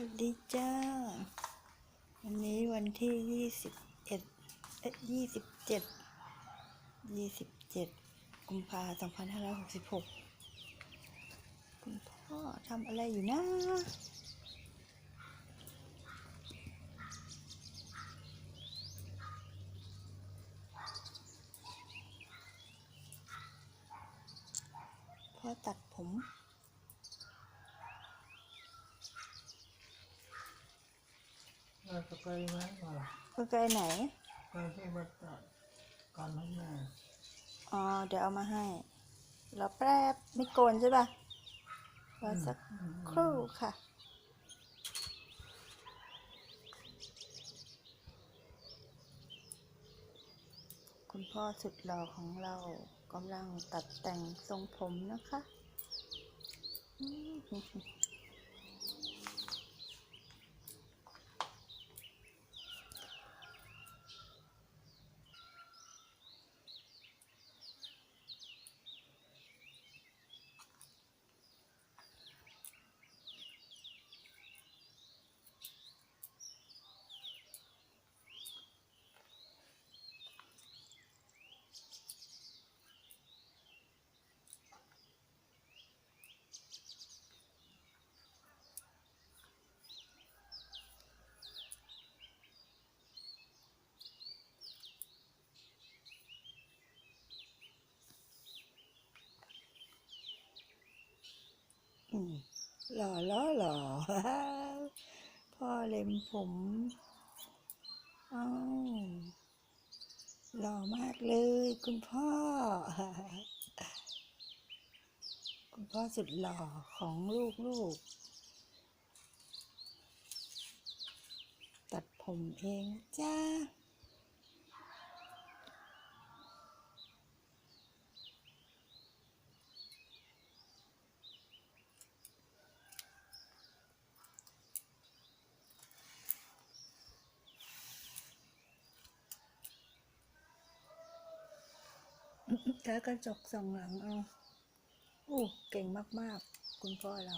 วัสดีจ้า วันนี้วันที่ยี่สิบเอ็ดเอ๊ะยี่สิบเจ็ดยี่สิบเจ็ดกุมภาสองพันห้าร้อยหกสิบหกคุณพ่อทำอะไรอยู่นะพ่อตัดผม เราจะไปไหมว่าก็ไกลไหนไปที่วัดตัดก่อนให้แม่อ๋อ เดี๋ยวเอามาให้รอแป๊บไม่โกนใช่ปะรอสักครู่ค่ะคุณพ่อสุดหล่อของเรากำลังตัดแต่งทรงผมนะคะอืมอืม หล่อล่อหล่อพ่อเล็มผมอ้าวหล่อมากเลยคุณพ่อ คุณพ่อสุดหล่อของลูกลูก ตัดผมเองจ้า แล้กระจกส่องหลังเอาโอ้เก่งมาก ๆ คุณพ่อเรา